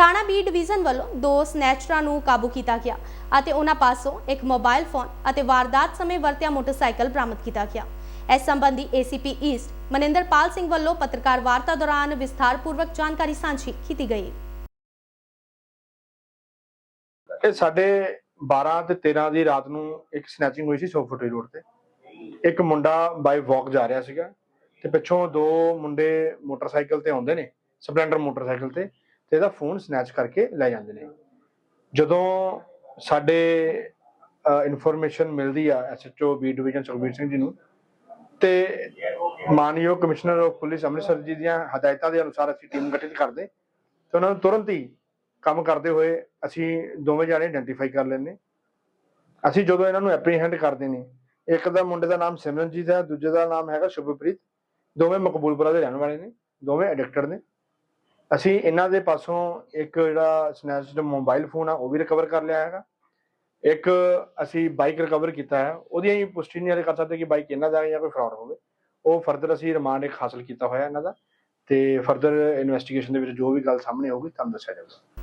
ਥਾਣਾ B division ਵੱਲੋਂ ਦੋ ਸਨੈਚਰਾਂ ਨੂੰ ਕਾਬੂ ਕੀਤਾ ਗਿਆ ਅਤੇ ਉਹਨਾਂ ਪਾਸੋਂ ਇੱਕ ਮੋਬਾਈਲ ਫੋਨ ਅਤੇ ਵਾਰਦਾਤ ਸਮੇਂ ਵਰਤਿਆ ਮੋਟਰਸਾਈਕਲ ਬਰਾਮਦ ਕੀਤਾ ਗਿਆ। ਇਸ ਸੰਬੰਧੀ ਏਸੀਪੀ ਈਸਟ ਮਨਿੰਦਰਪਾਲ ਸਿੰਘ ਵੱਲੋਂ ਪੱਤਰਕਾਰ ਵਾਰਤਾ ਦੌਰਾਨ ਵਿਸਥਾਰਪੂਰਵਕ ਜਾਣਕਾਰੀ ਸਾਂਝੀ ਕੀਤੀ ਗਈ। ਇਹ ਸਾਡੇ 12 ਤੇ 13 ਦੀ ਰਾਤ ਨੂੰ ਇੱਕ ਸਨੈਚਿੰਗ ਹੋਈ ਸੀ ਸੋਫਟਰੀ ਰੋਡ ਤੇ। ਇੱਕ ਮੁੰਡਾ ਬਾਈ ਵਾਕ ਜਾ ਰਿਹਾ ਸੀਗਾ ਤੇ ਪਿੱਛੋਂ ਦੋ ਮੁੰਡੇ ਮੋਟਰਸਾਈਕਲ ਤੇ ਆਉਂਦੇ ਨੇ, ਸਪਲੈਂਡਰ ਮੋਟਰਸਾਈਕਲ ਤੇ। ਤੇ ਇਹਦਾ ਫੋਨ ਸਨੈਚ ਕਰਕੇ ਲੈ ਜਾਂਦੇ ਨੇ। ਜਦੋਂ ਸਾਡੇ ਇਨਫੋਰਮੇਸ਼ਨ ਮਿਲਦੀ ਆ SHO B division Sukhbir Singh ji ਨੂੰ, ਤੇ ਮਾਨਯੋਗ ਕਮਿਸ਼ਨਰ ਆਫ ਪੁਲਿਸ ਅੰਮ੍ਰਿਤਸਰ ਜੀ ਦੀਆਂ ਹਦਾਇਤਾਂ ਦੇ ਅਨੁਸਾਰ ਅਸੀਂ ਟੀਮ ਗਠਿਤ ਕਰਦੇ, ਤੇ ਉਹਨਾਂ ਨੂੰ ਤੁਰੰਤ ਹੀ ਕੰਮ ਕਰਦੇ ਹੋਏ ਅਸੀਂ ਦੋਵੇਂ ਜਾਣੇ ਆਇਡੈਂਟੀਫਾਈ ਕਰ ਲੈਂਦੇ। ਅਸੀਂ ਜਦੋਂ ਇਹਨਾਂ ਨੂੰ ਐਪਰੀਹੈਂਡ ਕਰਦੇ ਨੇ, ਇੱਕ ਦਾ ਮੁੰਡੇ ਦਾ ਨਾਮ ਸਿਮਰਨਜੀਤ ਹੈ, ਦੂਜੇ ਦਾ ਨਾਮ ਹੈਗਾ ਸ਼ੁਭਪ੍ਰੀਤ, ਦੋਵੇਂ ਮਕਬੂਲਪੁਰਾ ਦੇ ਰਹਿਣ ਵਾਲੇ ਨੇ, ਦੋਵੇਂ ਐਡਿਕਟਡ ਨੇ। ਅਸੀਂ ਇਹਨਾਂ ਦੇ ਪਾਸੋਂ ਇੱਕ ਜਿਹੜਾ ਸਨੈਚਡ ਮੋਬਾਈਲ ਫੋਨ ਆ, ਉਹ ਵੀ ਰਿਕਵਰ ਕਰ ਲਿਆ ਹੈਗਾ। ਇੱਕ ਅਸੀਂ ਬਾਈਕ ਰਿਕਵਰ ਕੀਤਾ ਹੈ ਉਹਦੀ ਅਸੀਂ ਪੁਸ਼ਟੀ ਨਹੀਂ ਹਾਲੇ ਕਰ ਸਕਦੇ ਕਿ ਬਾਈਕ ਇਹਨਾਂ ਦਾ ਜਾਂ ਕੋਈ ਫਰਾਡ ਹੋਵੇ। ਉਹ ਫਰਦਰ ਅਸੀਂ ਰਿਮਾਂਡ ਇੱਕ ਹਾਸਲ ਕੀਤਾ ਹੋਇਆ ਇਹਨਾਂ ਦਾ, ਤੇ ਫਰਦਰ ਇਨਵੈਸਟੀਗੇਸ਼ਨ ਦੇ ਵਿੱਚ ਜੋ ਵੀ ਗੱਲ ਸਾਹਮਣੇ ਆਊਗੀ, ਤੁਹਾਨੂੰ ਦੱਸਿਆ ਜਾਊਗਾ।